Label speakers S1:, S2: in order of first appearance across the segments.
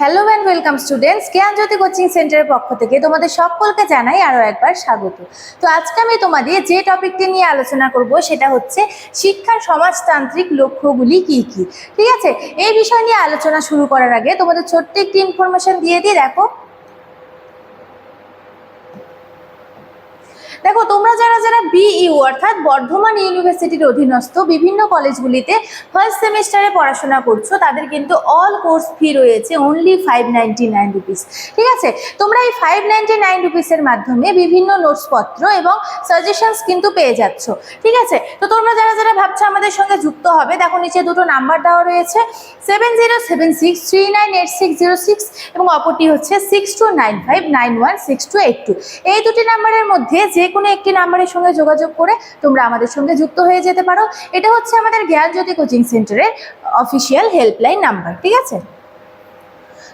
S1: Hello and welcome students Gyanjyoti coaching সেন্টারের পক্ষ থেকে তোমাদের সকলকে জানাই আরও একবার স্বাগত। তো আজকে আমি তোমাদের যে টপিকটি নিয়ে আলোচনা করব সেটা হচ্ছে শিক্ষার সমাজতান্ত্রিক লক্ষ্যগুলি কি কি? ঠিক আছে? এই বিষয় নিয়ে আলোচনা শুরু করার আগে তোমাদের ছোট্ট একটি ইনফরমেশন দিয়ে দিয়ে দেখো দেখো, তোমরা যারা যারা বিইউ অর্থাৎ বর্ধমান ইউনিভার্সিটির অধীনস্থ বিভিন্ন কলেজগুলিতে ফার্স্ট সেমিস্টারে পড়াশোনা করছ, তাদের কিন্তু অল কোর্স ফি রয়েছে only five ninety nine rupees ঠিক আছে? তোমরা এই ফাইভ নাইনটি নাইন রুপিসের মাধ্যমে বিভিন্ন নোটসপত্র এবং সাজেশনস কিন্তু পেয়ে যাচ্ছ। ঠিক আছে? তো তোমরা যারা যারা ভাবছ আমাদের সঙ্গে যুক্ত হবে, দেখো নিচে দুটো নাম্বার দেওয়া রয়েছে seven zero seven six three nine eight six zero six এবং অপরটি হচ্ছে six two nine five nine one six two eight two এই দুটি নাম্বারের মধ্যে যে কোনো একটি নাম্বারের সঙ্গে যোগাযোগ করে তোমরা আমাদের সঙ্গে যুক্ত হয়ে যেতে পারো। এটা হচ্ছে আমাদের জ্ঞানজ্যোতি কোচিং সেন্টারের অফিসিয়াল হেল্পলাইন নাম্বার ঠিক আছে?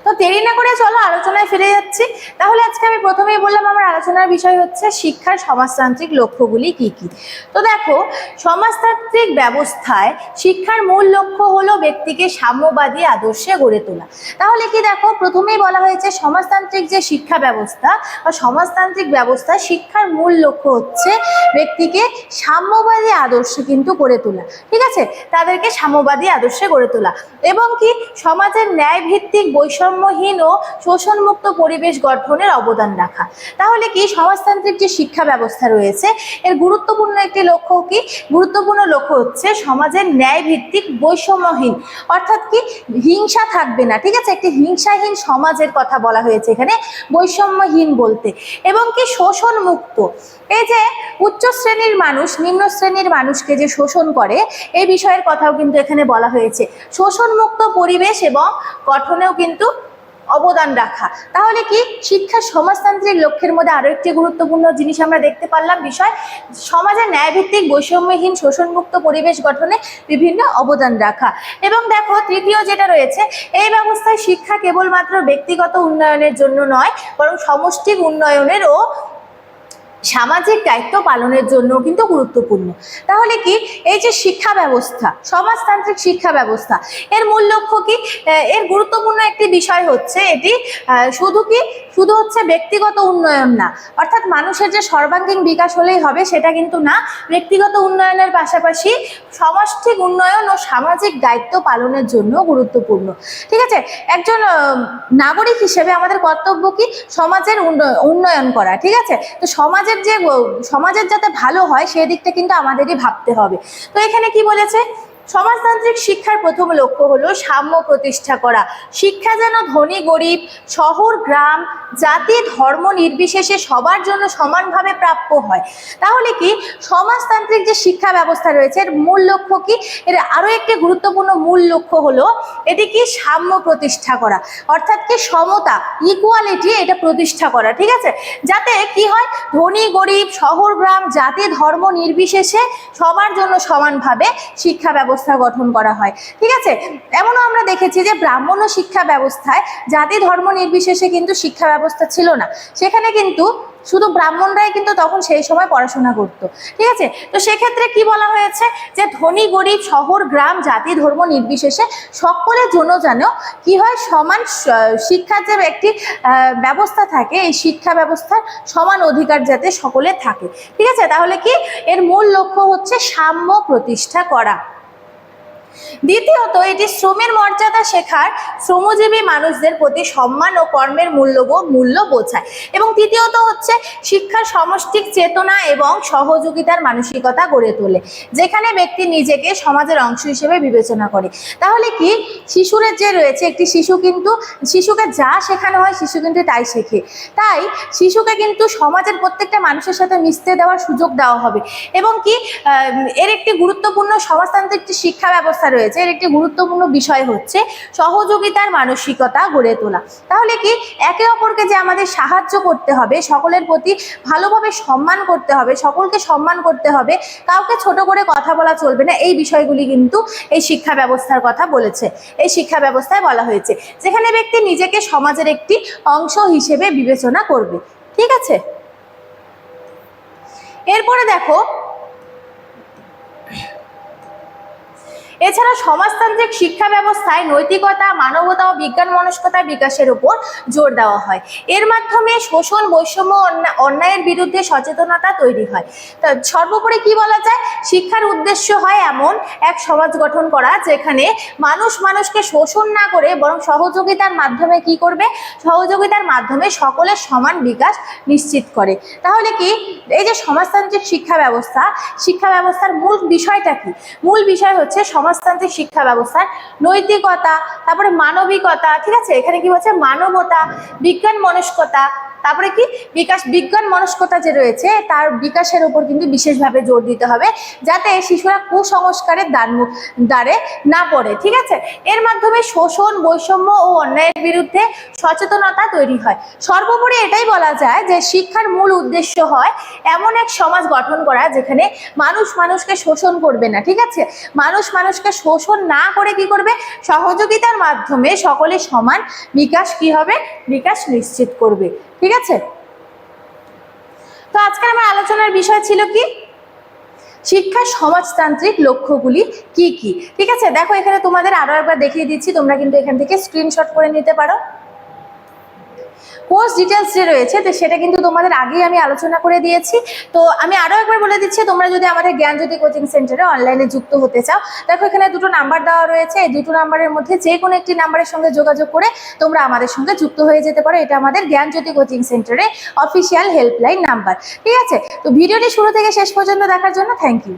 S1: তো দেরি না করে চলো, আলোচনায় ফিরে যাচ্ছি। তাহলে আজকে আমি প্রথমেই বললাম, আমার আলোচনার বিষয় হচ্ছে শিক্ষার সমাজতান্ত্রিক লক্ষ্যগুলি কি কি? তো দেখো, সমাজতান্ত্রিক ব্যবস্থায় শিক্ষার মূল লক্ষ্য হলো ব্যক্তিকে সাম্যবাদী আদর্শে গড়ে তোলা। তাহলে কি দেখো, প্রথমেই বলা হয়েছে সমাজতান্ত্রিক যে শিক্ষা ব্যবস্থা, বা সমাজতান্ত্রিক ব্যবস্থা, শিক্ষার মূল লক্ষ্য হচ্ছে ব্যক্তিকে সাম্যবাদী আদর্শে কিন্তু গড়ে তোলা। ঠিক আছে? তাদেরকে সাম্যবাদী আদর্শে গড়ে তোলা। এবং কি, সমাজের ন্যায় ভিত্তিক বৈষম্যহীন ও শোষণমুক্ত পরিবেশ গঠনের অবদান রাখা। তাহলে কি সমাজতান্ত্রিক যে শিক্ষা ব্যবস্থা রয়েছে, এর গুরুত্বপূর্ণ একটি লক্ষ্য কি? গুরুত্বপূর্ণ লক্ষ্য হচ্ছে সমাজের ন্যায় ভিত্তিক বৈষম্যহীন। অর্থাৎ কি, হিংসা থাকবে না, ঠিক আছে? একটি হিংসাহীন সমাজের কথা বলা হয়েছে এখানে, বৈষম্যহীন বলতে। এবং কি শোষণ মুক্ত এই যে উচ্চ শ্রেণির মানুষ, নিম্ন শ্রেণির মানুষকে যে শোষণ করে, এই বিষয়ের কথাও কিন্তু এখানে বলা হয়েছে। শোষণ মুক্ত পরিবেশ এবং গঠনেও কিন্তু অবদান রাখা। তাহলে কি শিক্ষা সমাজতান্ত্রিক লক্ষ্যের মধ্যে আরও একটি গুরুত্বপূর্ণ জিনিস আমরা দেখতে পারলাম বিষয়? সমাজে ন্যায়ভিত্তিক বৈষম্যহীন, শোষণমুক্ত পরিবেশ গঠনে বিভিন্ন অবদান রাখা। এবং দেখো, তৃতীয় যেটা রয়েছে, এই ব্যবস্থায় শিক্ষা কেবলমাত্র ব্যক্তিগত উন্নয়নের জন্য নয়, বরং সমষ্টিক উন্নয়নেরও সামাজিক দায়িত্ব পালনের জন্য কিন্তু গুরুত্বপূর্ণ। তাহলে কি? এই যে শিক্ষা ব্যবস্থা, সমাজতান্ত্রিক শিক্ষা ব্যবস্থা, এর মূল লক্ষ্য কি? এর গুরুত্বপূর্ণ একটি বিষয় হচ্ছে এটি শুধু কি? শুধু হচ্ছে ব্যক্তিগত উন্নয়ন না। অর্থাৎ মানুষের যে সর্বাঙ্গীন বিকাশ হলেই হবে সেটা কিন্তু না। ব্যক্তিগত উন্নয়নের পাশাপাশি সমষ্টিক উন্নয়ন ও সামাজিক দায়িত্ব পালনের জন্য গুরুত্বপূর্ণ। ঠিক আছে? একজন নাগরিক হিসেবে আমাদের কর্তব্য কি? সমাজের উন্ন- উন্নয়ন করা। ঠিক আছে? তো সমাজের যে সমাজের যাতে ভালো হয়, সেই দিকটা কিন্তু আমাদেরই ভাবতে হবে। তো এখানে কি বলেছে? সমাজতান্ত্রিক শিক্ষার প্রথম লক্ষ্য হলো সাম্য প্রতিষ্ঠা করা। শিক্ষা যেন ধনী, গরিব, শহর, গ্রাম, জাতি, ধর্ম নির্বিশেষে সবার জন্য সমানভাবে প্রাপ্য হয়। তাহলে কি সমাজতান্ত্রিক যে শিক্ষা ব্যবস্থা রয়েছে, এর মূল লক্ষ্য কি? এর আরও একটি গুরুত্বপূর্ণ মূল লক্ষ্য হলো এটি কি সাম্য প্রতিষ্ঠা করা। অর্থাৎ কি সমতা ইকুয়ালিটি এটা প্রতিষ্ঠা করা, ঠিক আছে? যাতে কি হয়, ধনী, গরিব, শহর, গ্রাম, জাতি, ধর্ম নির্বিশেষে সবার জন্য সমানভাবে শিক্ষা ব্যবস্থা গঠন করা হয়। ঠিক আছে? এমনও আমরা দেখেছি যে ব্রাহ্মণ শিক্ষা ব্যবস্থায় জাতি ধর্ম নির্বিশেষে কিন্তু শিক্ষা ব্যবস্থা ছিল না। সেখানে কিন্তু শুধু ব্রাহ্মণরাই কিন্তু তখন সেই সময় পড়াশোনা করত। ঠিক আছে? তো সেক্ষেত্রে কি বলা হয়েছে? যে ধনী, গরিব, শহর, গ্রাম, জাতি, ধর্ম নির্বিশেষে সকলের জন্য যেন কি হয়? সমান শিক্ষার যে একটি ব্যবস্থা থাকে, এই শিক্ষা ব্যবস্থার সমান অধিকার যাতে সকলে থাকে। ঠিক আছে? তাহলে কি? এর মূল লক্ষ্য হচ্ছে সাম্য প্রতিষ্ঠা করা। দ্বিতীয়ত, এটি শ্রমের মর্যাদা শেখার শ্রমজীবী মানুষদের প্রতি সম্মান ও কর্মের মূল্যবোধ মূল্য বোঝায়। এবং তৃতীয়ত হচ্ছে, শিক্ষার সমষ্টিক চেতনা এবং সহযোগিতার মানসিকতা গড়ে তোলে, যেখানে ব্যক্তি নিজেকে সমাজের অংশ হিসেবে বিবেচনা করে। তাহলে কি? শিশুরের যে রয়েছে, একটি শিশু কিন্তু, শিশুকে যা শেখানো হয় শিশু কিন্তু তাই শেখে। তাই শিশুকে কিন্তু সমাজের প্রত্যেকটা মানুষের সাথে মিশতে দেওয়ার সুযোগ দেওয়া হবে। এবং কি? এর একটি গুরুত্বপূর্ণ সমাজতান্ত্রিক শিক্ষা ব্যবস্থা রয়েছে। এর একটি গুরুত্বপূর্ণ বিষয় হচ্ছে সহযোগিতার মানসিকতা গড়ে তোলা। তাহলে কি একে অপরকে যে আমাদের সাহায্য করতে হবে, সকলের প্রতি ভালোভাবে সম্মান করতে হবে, সকলকে সম্মান করতে হবে, কাউকে ছোট করে কথা বলা চলবে না, এই বিষয়গুলি কিন্তু এই শিক্ষা ব্যবস্থার কথা বলেছে। এই শিক্ষা ব্যবস্থায় বলা হয়েছে, যেখানে ব্যক্তি নিজেকে সমাজের একটি অংশ হিসেবে বিবেচনা করবে। ঠিক আছে? এরপরে দেখো এছাড়া সমাজতান্ত্রিক শিক্ষা ব্যবস্থায় নৈতিকতা, মানবতা ও বিজ্ঞান মনস্কতার বিকাশের উপর জোর দেওয়া হয়। এর মাধ্যমে শোষণ, বৈষম্য, অন্যা- অন্যায়ের বিরুদ্ধে সচেতনতা তৈরি হয়। সর্বোপরি কি বলা যায়? শিক্ষার উদ্দেশ্য হয় এমন এক সমাজ গঠন করা, যেখানে মানুষ মানুষকে শোষণ না করে বরং সহযোগিতার মাধ্যমে কি করবে? সহযোগিতার মাধ্যমে সকলের সমান বিকাশ নিশ্চিত করে। তাহলে কি? এই যে সমাজতান্ত্রিক শিক্ষা ব্যবস্থা, শিক্ষা ব্যবস্থার মূল বিষয়টা কি? মূল বিষয় হচ্ছে সমাজতান্ত্রিক শিক্ষা ব্যবস্থার নৈতিকতা তারপরে মানবিকতা ঠিক আছে? এখানে কি বলছে? মানবতা বিজ্ঞান মনস্কতা তারপরে কি? বিকাশ, বিজ্ঞান মনস্কতা যে রয়েছে, তার বিকাশের উপর কিন্তু বিশেষভাবে জোর দিতে হবে, যাতে শিশুরা কুসংস্কারের দ্বার দ্বারে না পড়ে, ঠিক আছে? এর মাধ্যমে শোষণ, বৈষম্য ও অন্যায়ের বিরুদ্ধে সচেতনতা তৈরি হয়। সর্বোপরি এটাই বলা যায় যে, শিক্ষার মূল উদ্দেশ্য হয় এমন এক সমাজ গঠন করা, যেখানে মানুষ মানুষকে শোষণ করবে না, ঠিক আছে? মানুষ মানুষকে শোষণ না করে কি করবে? সহযোগিতার মাধ্যমে সকলে সমান বিকাশ কি হবে? বিকাশ নিশ্চিত করবে, ঠিক আছে তো আজকের আমার আলোচনার বিষয় ছিল কি? শিক্ষা সমাজতান্ত্রিক লক্ষ্যগুলি কি কি? ঠিক আছে? দেখো, এখানে তোমাদের আরও একবার দেখিয়ে দিচ্ছি, তোমরা কিন্তু এখান থেকে স্ক্রিনশট করে নিতে পারো। কোর্স ডিটেলস যে রয়েছে, তো সেটা কিন্তু তোমাদের আগেই আমি আলোচনা করে দিয়েছি। তো আমি আরও একবার বলে দিচ্ছি, তোমরা যদি আমাদের জ্ঞানজ্যোতি কোচিং সেন্টারে অনলাইনে যুক্ত হতে চাও, দেখো এখানে দুটো নাম্বার দেওয়া রয়েছে। এই দুটো নাম্বারের মধ্যে যে কোনো একটি নাম্বারের সঙ্গে যোগাযোগ করে তোমরা আমাদের সঙ্গে যুক্ত হয়ে যেতে পারো। এটা আমাদের জ্ঞানজ্যোতি কোচিং সেন্টারে অফিসিয়াল হেল্পলাইন নাম্বার ঠিক আছে? তো ভিডিওটি শুরু থেকে শেষ পর্যন্ত দেখার জন্য থ্যাংক ইউ